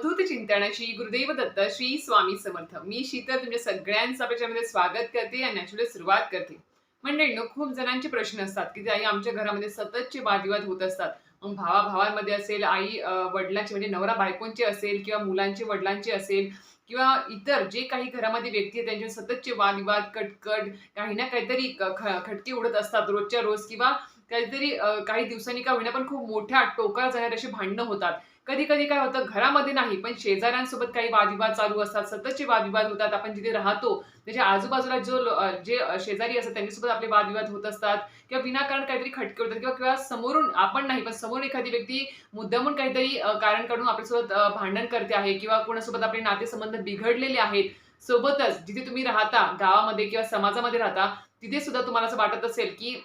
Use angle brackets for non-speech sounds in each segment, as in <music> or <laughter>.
अवधूत चिंतनाची गुरुदेव दत्त श्री स्वामी समर्थ. मी शीतल तुमच्या सगळ्यांचं त्याच्यामध्ये स्वागत करते आणि नॅचरल सुरुवात करते. मंडळींनो खूप जणांचे प्रश्न असतात की आई आमच्या घरामध्ये सततचे वादविवाद होत असतात. मग भावा भावांमध्ये असेल आई वडिलांचे म्हणजे नवरा बायकोंचे असेल किंवा मुलांचे वडिलांचे असेल किंवा इतर जे काही घरामध्ये व्यक्ती आहेत त्यांचे सततचे वादविवाद कटकट काही ना काहीतरी ख- खटके उडत असतात रोजच्या रोज किंवा काहीतरी काही दिवसांनी का होईना पण खूप मोठ्या टोकाळ जाणार असे भांडणं होतात. कधी कधी काय होतं घरामध्ये नाही पण शेजाऱ्यांसोबत काही वादविवाद चालू असतात सततचे वादविवाद होतात आपण जिथे राहतो त्याच्या आजूबाजूला जो जे शेजारी असतात त्यांच्यासोबत आपले वादविवाद होत असतात किंवा विनाकारण काहीतरी खटके होतात किंवा किंवा समोरून आपण नाही पण समोर एखादी व्यक्ती मुद्दामून काहीतरी कारण काढून आपल्यासोबत भांडण करते आहे किंवा कोणासोबत आपले नातेसंबंध बिघडलेले आहेत सोबतच जिथे तुम्ही राहता गावामध्ये किंवा समाजामध्ये राहता तिथे सुद्धा तुम्हाला असं वाटत असेल की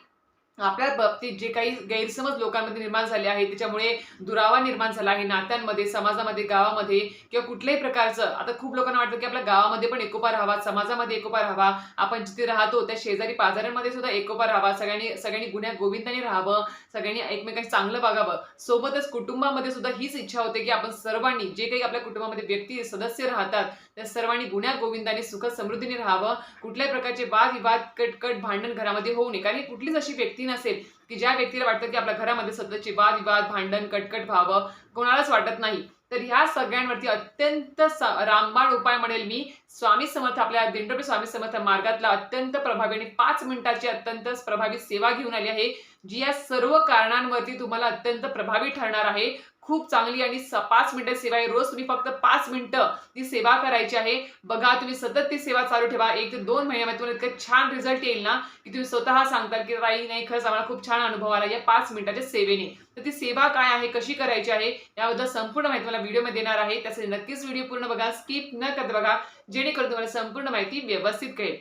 आपल्या बाबतीत जे काही गैरसमज लोकांमध्ये निर्माण झाले आहे त्याच्यामुळे दुरावा निर्माण झाला आहे नात्यांमध्ये समाजामध्ये गावामध्ये किंवा कुठल्याही प्रकारचं. आता खूप लोकांना वाटतं की आपल्या गावामध्ये पण एकोपा राहावा समाजामध्ये एकोपा राहावा. आपण जिथे राहतो त्या शेजारी पाजाऱ्यांमध्ये सुद्धा एकोपा राहावा. सगळ्यांनी सगळ्यांनी गुन्ह्या गोविंदाने राहावं. सगळ्यांनी एकमेकांशी चांगलं वागावं. सोबतच कुटुंबामध्ये सुद्धा हीच इच्छा होते की आपण सर्वांनी जे काही आपल्या कुटुंबामध्ये व्यक्ती सदस्य राहतात त्या सर्वांनी गुन्ह्या गोविंदाने सुख समृद्धीने राहावं. कुठल्याही प्रकारचे वाद विवाद कटकट भांडण घरामध्ये होऊ नये. कारण कुठलीच अशी व्यक्ती व्यक्ती नसेल की ज्या व्यक्तीला वाटतं की आपल्या घरामध्ये सततची वाद विवाद भांडण कटकट व्हावं कोणालाच वाटत नाही तर ह्या सगळ्यांवरती अत्यंत रामबाण उपाय म्हणेल मी. स्वामी समर्थ आपल्या दिंडोबी स्वामी समर्थ मार्गातला अत्यंत प्रभावी आणि पाच मिनिटाची अत्यंत प्रभावी सेवा घेऊन आली आहे जी या सर्व कारणांवरती तुम्हाला अत्यंत प्रभावी ठरणार आहे. खूप चांगली आणि स- पाच मिनिटं सेवा आहे. रोज तुम्ही फक्त पाच मिनिटं ती सेवा करायची आहे. बघा तुम्ही सतत ती सेवा चालू ठेवा. एक ते दोन महिन्यामध्ये तुम्हाला इतकं छान रिझल्ट येईल ना की तुम्ही स्वतः सांगताल की ताई नाही खरंच आम्हाला खूप छान अनुभव आला या पाच मिनिटाच्या सेवेने. तर ती सेवा काय आहे? कशी करायची आहे? याबद्दल संपूर्ण माहिती मला व्हिडिओमध्ये देणार आहे. त्यासाठी नक्कीच व्हिडिओ पूर्ण बघा. स्किप न करता बघा. जेणेकरून तुम्हाला संपूर्ण माहिती व्यवस्थित कळेल.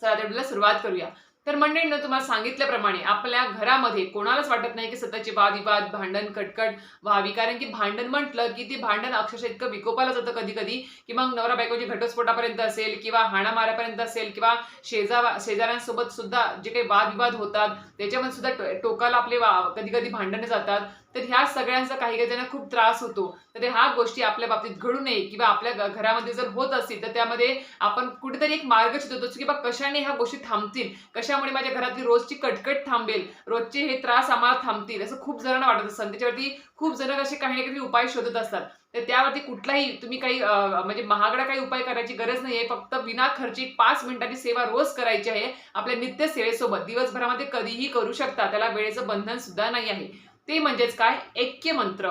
चला तर सुरुवात करूया. तर मंडळीनं तुम्हाला सांगितल्याप्रमाणे आपल्या घरामध्ये कोणालाच वाटत नाही की सततचे वादविवाद भांडण कटकट व्हावी. कारण की भांडण म्हटलं की ते भांडण अक्षरशः इतकं विकोपाला जातं कधी कधी की मग नवरा बायकोची घटस्फोटापर्यंत असेल किंवा हाणामारापर्यंत असेल किंवा शेजा शेजाऱ्यांसोबत सुद्धा जे काही वादविवाद होतात त्याच्यामध्ये सुद्धा टोकाला आपले वा कधी कधी भांडणं जातात. तर ह्या सगळ्यांचा काही काही त्यांना खूप त्रास होतो. तर ह्या गोष्टी आपल्या बाबतीत घडू नये किंवा आपल्या घरामध्ये जर होत असतील तर त्यामध्ये आपण कुठेतरी एक मार्ग शोधतो की बा कशाने ह्या गोष्टी थांबतील? कशामुळे माझ्या घरातली रोजची कटकट थांबेल? रोजचे हे त्रास आम्हाला थांबतील असं खूप जणांना वाटत असतं. त्याच्यावरती खूप जण असे काही ना काही उपाय शोधत असतात. तर त्यावरती कुठलाही तुम्ही काही म्हणजे महागडा काही उपाय करायची गरज नाहीये. फक्त विना खर्ची पाच मिनिटाची सेवा रोज करायची आहे. आपल्या नित्य सेवेसोबत दिवसभरामध्ये कधीही करू शकता. त्याला वेळेचं बंधन सुद्धा नाही आहे. ते म्हणजेच काय? ऐक्य मंत्र.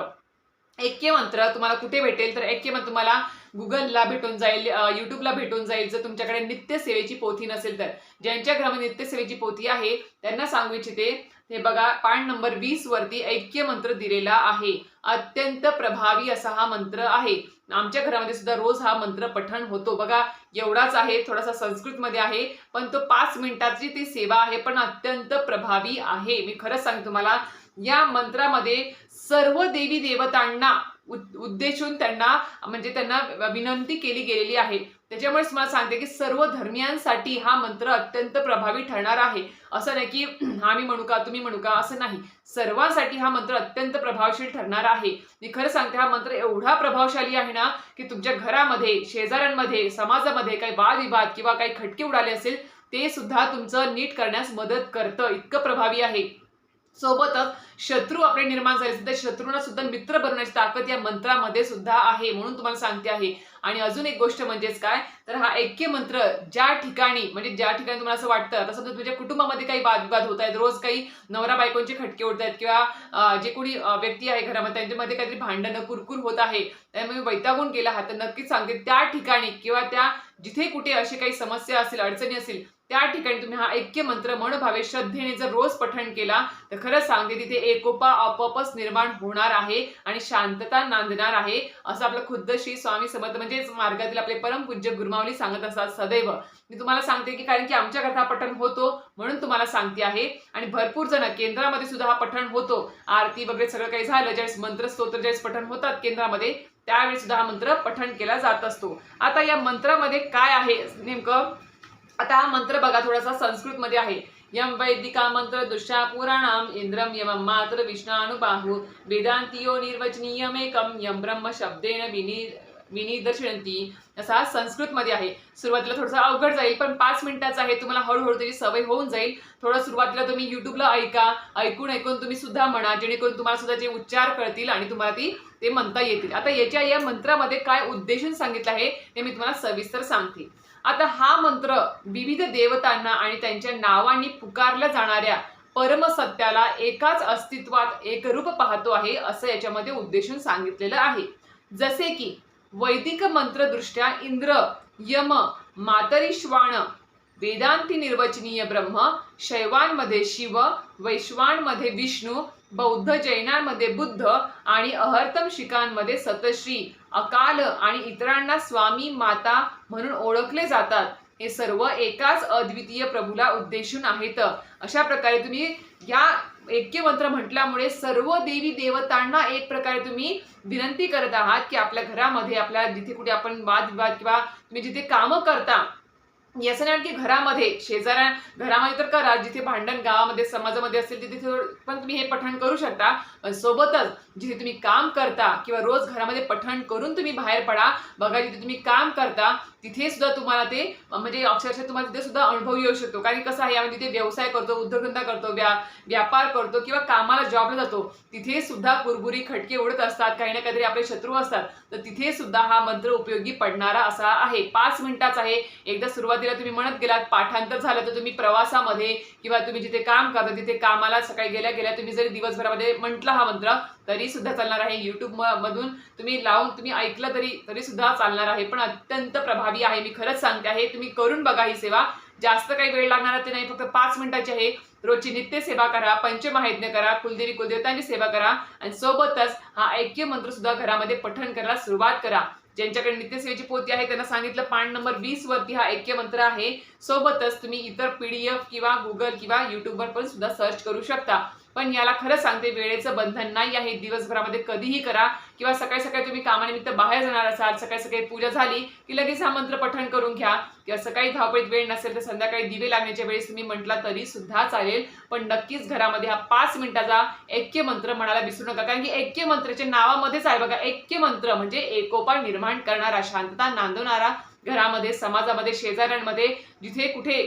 ऐक्य मंत्र तुम्हाला कुठे भेटेल? तर ऐक्य मंत्र तुम्हाला गुगलला भेटून जाईल युट्यूबला भेटून जाईल. जर तुमच्याकडे नित्य सेवेची पोथी नसेल तर. ज्यांच्या घरामध्ये नित्य सेवेची पोथी आहे त्यांना सांगू इच्छिते हे बघा पान नंबर वीस वरती ऐक्य मंत्र दिलेला आहे. अत्यंत प्रभावी असा हा मंत्र आहे. आमच्या घरामध्ये सुद्धा रोज हा मंत्र पठण होतो. बघा एवढाच आहे थोडासा संस्कृतमध्ये आहे पण तो पाच मिनिटाची ती सेवा आहे पण अत्यंत प्रभावी आहे. मी खरंच सांगतो तुम्हाला या मंत्रामध्ये सर्व देवी देवतांना उद्देशून त्यांना म्हणजे त्यांना विनंती केली गेलेली आहे. त्याच्यामुळेच मला सांगते की सर्व धर्मियांसाठी हा मंत्र अत्यंत प्रभावी ठरणार आहे. असं नाही की <clears throat> आम्ही म्हणू का तुम्ही म्हणू का असं नाही. सर्वांसाठी हा मंत्र अत्यंत प्रभावशील ठरणार आहे. मी खरं सांगते हा मंत्र एवढा प्रभावशाली आहे ना की तुमच्या घरामध्ये शेजाऱ्यांमध्ये समाजामध्ये काही वादविवाद किंवा काही खटके उडाले असेल ते सुद्धा तुमचं नीट करण्यास मदत करतं. इतकं प्रभावी आहे. सोबतच शत्रू आपले निर्माण झाले असेल तर शत्रूंना सुद्धा मित्र बनवण्याची ताकद या मंत्रामध्ये सुद्धा आहे म्हणून तुम्हाला सांगते आहे. आणि अजून एक गोष्ट म्हणजेच काय? तर हा ऐक्य मंत्र ज्या ठिकाणी म्हणजे ज्या ठिकाणी तुम्हाला असं वाटतं आता समजा तुमच्या कुटुंबामध्ये काही वादविवाद होत आहेत रोज काही नवरा बायकोंचे खटके उडत आहेत किंवा जे कोणी व्यक्ती आहे घरामध्ये त्यांच्यामध्ये काहीतरी भांडणं कुरकुर होत आहे त्यामुळे वैतागून गेला हा तर नक्कीच सांगते त्या ठिकाणी किंवा त्या जिथे कुठे अशी काही समस्या असेल अडचणी असेल त्या ठिकाणी तुम्ही हा ऐक्य मंत्र मनभावे श्रद्धेने जर रोज पठण केला तर खरंच सांगते तिथे एकोपा आपोआपच निर्माण होणार आहे आणि शांतता नांदणार आहे असं आपलं खुद्द श्री स्वामी समर्थ म्हणजेच मार्गातील आपले परमपूज्य गुरुमावली सांगत असतात सदैव. मी तुम्हाला सांगते की कारण की आमच्या कथा पठण होतो म्हणून तुम्हाला सांगते आहे. आणि भरपूर जण केंद्रामध्ये सुद्धा हा पठण होतो. आरती वगैरे सगळं काही झालं ज्यावेळेस मंत्र स्तोत्र ज्यावेळेस पठण होतात केंद्रामध्ये त्यावेळेस सुद्धा हा मंत्र पठण केला जात असतो. आता या मंत्रामध्ये काय आहे नेमकं? आता हा मंत्र बघा थोडासा संस्कृतमध्ये आहे. यम वैदिका मंत्र दुष्टा पुराणाम इंद्रम यम मात्र विष्णानुबाहु वेदांतियो निर्वचनीयमेकम यम ब्रह्म शब्देन विनी विनिदर्शनती असा हा संस्कृतमध्ये आहे. सुरुवातीला थोडासा अवघड जाईल पण पाच मिनिटाचा आहे. तुम्हाला हळूहळू त्याची सवय होऊन जाईल. थोडं सुरुवातीला तुम्ही युट्यूबला ऐका ऐकून ऐकून तुम्ही सुद्धा म्हणा जेणेकरून तुम्हाला सुद्धा जे उच्चार कळतील आणि तुम्हाला ती ते म्हणता येतील. आता याच्या या मंत्रामध्ये काय उद्देशून सांगितलं आहे ते मी तुम्हाला सविस्तर सांगते. आता हा मंत्र विविध देवतांना आणि त्यांच्या नावांनी पुकारल्या जाणाऱ्या परमसत्याला एकाच अस्तित्वात एकरूप पाहतो आहे असं याच्यामध्ये उद्देशून सांगितलेलं आहे. जसे की वैदिक मंत्रदृष्ट्या इंद्र यम मातरिश्वाण वेदांती निर्वचनीय ब्रह्म शैवांमध्ये शिव वैश्वांमध्ये विष्णू बौद्ध जैनांमध्ये बुद्ध आणि अहर्तम शिकांमध्ये सतश्री अकाल आणि इतरांना स्वामी माता म्हणून ओळखले जातात. हे सर्व एकाच अद्वितीय प्रभूला उद्देशून आहेत. अशा प्रकारे तुम्ही या ऐक्य मंत्र म्हटल्यामुळे सर्व देवी देवतांना एक प्रकारे तुम्ही विनंती करत आहात की आपल्या घरामध्ये आपल्या जिथे कुठे आपण वादविवाद किंवा तुम्ही जिथे कामं करता याचं नाही की घरामध्ये शेजाऱ्या घरामध्ये तर करा जिथे भांडण गावामध्ये समाजामध्ये असेल तिथे पण तुम्ही हे पठण करू शकता. पण सोबतच जिथे तुम्ही काम करता किंवा रोज घरामध्ये पठण करून तुम्ही बाहेर पडा बघा जिथे तुम्ही काम करता तिथे सुद्धा तुम्हाला ते म्हणजे अक्षरशः तुम्हाला तिथे सुद्धा अनुभव येऊ शकतो. कारण कसं आहे आम्ही तिथे व्यवसाय करतो उद्योगधंदा करतो व्या व्यापार करतो किंवा कामाला जॉबला जातो. तिथे सुद्धा कुरबुरी खटके उडत असतात काही ना काहीतरी आपले शत्रू असतात. तर तिथे सुद्धा हा मंत्र उपयोगी पडणारा असा आहे. पाच मिनिटाच आहे. एकदा सुरुवातीला तुम्ही म्हणत गेलात पाठांतर झालं तर तुम्ही प्रवासामध्ये किंवा तुम्ही जिथे काम करता तिथे कामाला सकाळी गेल्या गेल्या तुम्ही जरी दिवसभरामध्ये म्हटलं हा मंत्र तरी सुद्धा चालणार आहे. युट्यूब मधून तुम्ही लावून तुम्ही ऐकलं तरी तरी सुद्धा चालणार आहे. पण अत्यंत प्रभावी आहे. मी खरंच सांगते आहे. तुम्ही करून बघा ही सेवा. जास्त काही वेळ लागणार ते नाही. फक्त पाच मिनिटाची आहे. रोजची नित्य सेवा करा. पंचमहायज्ञ करा. कुलदेवी कुलदेवतांची सेवा करा. आणि सोबतच हा ऐक्य मंत्र सुद्धा घरामध्ये पठण करायला सुरुवात करा. ज्यांच्याकडे नित्यसेवेची पोती आहे त्यांना सांगितलं पान नंबर वीस वरती हा ऐक्य मंत्र आहे. सोबतच तुम्ही इतर पीडीएफ किंवा गुगल किंवा युट्यूबवर पण सुद्धा सर्च करू शकता. पण याला खरंच सांगते वेळेचं बंधन नाही आहे. दिवसभरामध्ये कधीही करा किंवा सकाळी सकाळी तुम्ही कामानिमित्त बाहेर जाणार असाल सकाळी सकाळी पूजा झाली की लगेच हा मंत्र पठण करून घ्या. किंवा सकाळी धावपळीत वेळ नसेल तर संध्याकाळी दिवे लागण्याच्या वेळेस तुम्ही म्हटला तरी सुद्धा चालेल. पण नक्कीच घरामध्ये हा पाच मिनिटाचा ऐक्य मंत्र म्हणायला विसरू नका. कारण की ऐक्य मंत्राच्या नावामध्येच आहे बघा ऐक्य मंत्र म्हणजे एकोपा निर्माण करणारा शांतता नांदवणारा. घरामध्ये समाजामध्ये शेजाऱ्यांमध्ये जिथे कुठे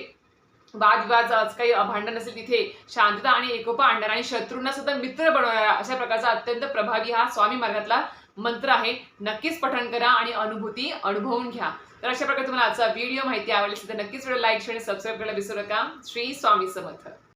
वादविवाद आज काही भांडण असेल तिथे शांतता आणि एकोपा आणणार आणि शत्रूंना सुद्धा मित्र बनवणारा अशा प्रकारचा अत्यंत प्रभावी हा स्वामी मार्गातला मंत्र आहे. नक्कीच पठण करा आणि अनुभूती अनुभवून घ्या. तर अशा प्रकारे तुम्हाला आजचा व्हिडिओ माहिती आवडली तर नक्कीच व्हिडिओ लाईक शेअर सबस्क्राईब करायला विसरू नका. श्री स्वामी समर्थ.